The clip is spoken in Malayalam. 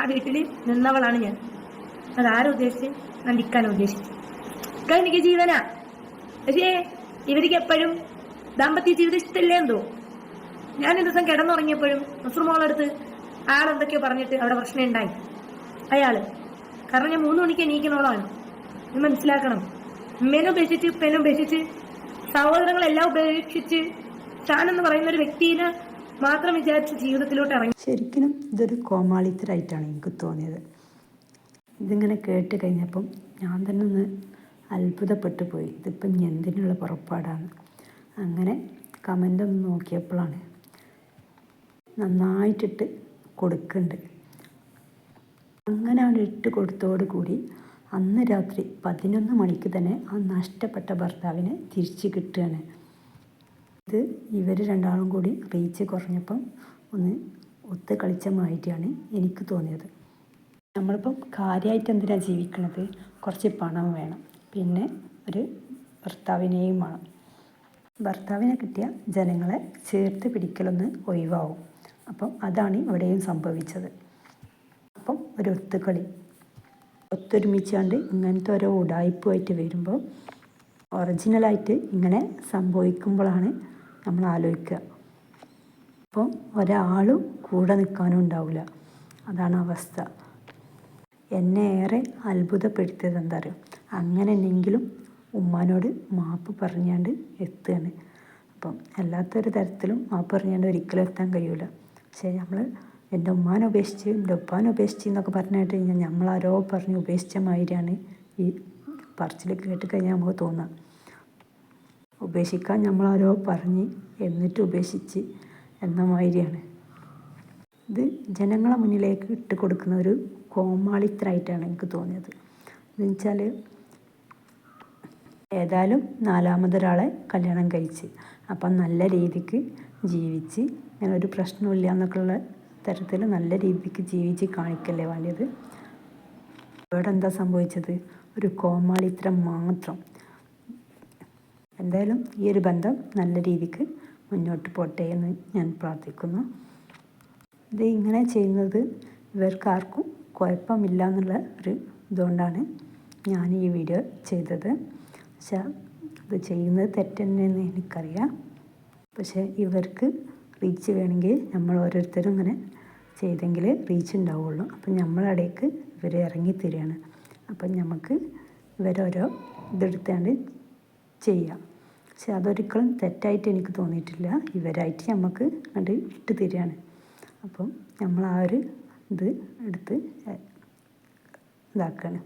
ആ വീട്ടിൽ നിന്നവളാണ് ഞാൻ. അതാരും ഉദ്ദേശിച്ച്? നന്ദിക്കാനാ ഉദ്ദേശിച്ചു. ഇക്ക എനിക്ക് ജീവനാ. പക്ഷേ ഇവർക്ക് എപ്പോഴും ദാമ്പത്യ ജീവിതം ഇഷ്ടമില്ലേ എന്തോ? ഞാൻ ഒരു ദിവസം കിടന്നുറങ്ങിയപ്പോഴും നസുർ മോളടുത്ത് ആളെന്തൊക്കെയോ പറഞ്ഞിട്ട് അവിടെ പ്രശ്നം ഉണ്ടായി. അയാൾ കാരണം ഞാൻ മൂന്ന് മണിക്ക് എണീക്കുന്നവളാണ്. ഇത് മനസ്സിലാക്കണം. ഉമ്മേനെ ഉപേക്ഷിച്ച് ഉപ്പേനെ ഉപേക്ഷിച്ച് സഹോദരങ്ങളെല്ലാം ഉപേക്ഷിച്ച് ഷാൻ എന്ന് പറയുന്ന ഒരു വ്യക്തിനെ മാത്രം വിചാരിച്ച് ജീവിതത്തിലോട്ട് ഇറങ്ങി ശരിക്കും ഇതൊരു കോമാളിത്തരായിട്ടാണ് എനിക്ക് തോന്നിയത്. ഇതിങ്ങനെ കേട്ട് കഴിഞ്ഞപ്പം ഞാൻ തന്നെ ഒന്ന് അത്ഭുതപ്പെട്ടു പോയി. ഇതിപ്പം എന്തിനുള്ള പുറപ്പാടാണ്? അങ്ങനെ കമന്റ് ഒന്ന് നോക്കിയപ്പോഴാണ് നന്നായിട്ടിട്ട് കൊടുക്കുന്നുണ്ട് അങ്ങനെ അവിടെ ഇട്ട് കൊടുത്തോടു കൂടി അന്ന് രാത്രി പതിനൊന്ന് മണിക്ക് തന്നെ ആ നഷ്ടപ്പെട്ട ഭർത്താവിനെ തിരിച്ചു കിട്ടുകയാണ്. ഇത് ഇവർ രണ്ടാളും കൂടി റീച്ച് കുറഞ്ഞപ്പം ഒന്ന് ഒത്ത് കളിച്ച മാതിരിയാണ് എനിക്ക് തോന്നിയത്. നമ്മളിപ്പം കാര്യമായിട്ട് എന്തിനാണ് ജീവിക്കുന്നത് കുറച്ച് പണം വേണം. പിന്നെ ഒരു ഭർത്താവിനെയും വേണം. ഭർത്താവിനെ കിട്ടിയ ജനങ്ങളെ ചേർത്ത് പിടിക്കലൊന്ന് ഒഴിവാവും. അപ്പം അതാണ് ഇവിടെയും സംഭവിച്ചത്. അപ്പം ഒരു ഒത്തുകളി. ഒത്തൊരുമിച്ചാണ്ട് ഇങ്ങനത്തെ ഓരോ ഉടായ്പുമായിട്ട് വരുമ്പോൾ ഒറിജിനലായിട്ട് ഇങ്ങനെ സംഭവിക്കുമ്പോഴാണ് നമ്മൾ ആലോചിക്കുക അപ്പം ഒരാളും കൂടെ നിൽക്കാനും ഉണ്ടാവില്ല. അതാണ് അവസ്ഥ. എന്നെ ഏറെ അത്ഭുതപ്പെടുത്തിയത് എന്താ അങ്ങനെ എന്തെങ്കിലും ഉമ്മാനോട് മാപ്പ് പറഞ്ഞാണ്ട് എത്തുകയാണ്. അപ്പം അല്ലാത്തൊരു തരത്തിലും മാപ്പ് പറഞ്ഞാണ്ട് ഒരിക്കലും എത്താൻ കഴിയില്ല പക്ഷേ നമ്മൾ എന്റെ ഉമ്മാനെ ഉപേക്ഷിച്ച് എന്റെ ഉപ്പാനെ ഉപേക്ഷിച്ച് എന്നൊക്കെ പറഞ്ഞിട്ട് കഴിഞ്ഞാൽ നമ്മളാരോ പറഞ്ഞ് ഉപേക്ഷിച്ച മാതിരിയാണ് ഈ പറച്ചിൽ കേട്ട് കഴിഞ്ഞാൽ നമുക്ക് തോന്നുക. ഉപേക്ഷിക്കാൻ നമ്മളാരോ പറഞ്ഞ് എന്നിട്ട് ഉപേക്ഷിച്ച് എന്ന മാതിരിയാണ്. ഇത് ജനങ്ങളെ മുന്നിലേക്ക് ഇട്ട് കൊടുക്കുന്ന ഒരു കോമാളിത്തരായിട്ടാണ് എനിക്ക് തോന്നിയത്. എന്ന് വെച്ചാൽ ഏതായാലും നാലാമതൊരാളെ കല്യാണം കഴിച്ച് അപ്പം നല്ല രീതിക്ക് ജീവിച്ച് ഇങ്ങനെ ഒരു പ്രശ്നമില്ല എന്നൊക്കെയുള്ള തരത്തിൽ നല്ല രീതിക്ക് ജീവിച്ച് കാണിക്കല്ലേ വേണ്ടത് ഇവിടെ എന്താ സംഭവിച്ചത്? ഒരു കോമാളിത്തരം മാത്രം. എന്തായാലും ഈ ഒരു ബന്ധം നല്ല രീതിക്ക് മുന്നോട്ട് പോട്ടെ എന്ന് ഞാൻ പ്രാർത്ഥിക്കുന്നു. ഇത് ഇങ്ങനെ ചെയ്യുന്നത് ഇവർക്കാർക്കും കുഴപ്പമില്ല എന്നുള്ള ഒരു ഇതുകൊണ്ടാണ് ഞാൻ ഈ വീഡിയോ ചെയ്തത്. പക്ഷേ ഇത് ചെയ്യുന്നത് തെറ്റന്നെന്ന് എനിക്കറിയാം. പക്ഷേ ഇവർക്ക് റീച്ച് വേണമെങ്കിൽ നമ്മൾ ഓരോരുത്തരും ഇങ്ങനെ ചെയ്തെങ്കിൽ റീച്ച് ഉണ്ടാവുള്ളൂ. അപ്പം നമ്മളടേക്ക് ഇവർ ഇറങ്ങി തരികയാണ്. അപ്പം നമുക്ക് ഇവരോരോ ഇതെടുത്താണ്ട് ചെയ്യാം. പക്ഷെ അതൊരിക്കലും തെറ്റായിട്ട് എനിക്ക് തോന്നിയിട്ടില്ല. ഇവരായിട്ട് നമുക്ക് അത് ഇട്ട് തരികയാണ് അപ്പം നമ്മൾ ആ ഒരു ഇത് എടുത്ത് ഇതാക്കുകയാണ്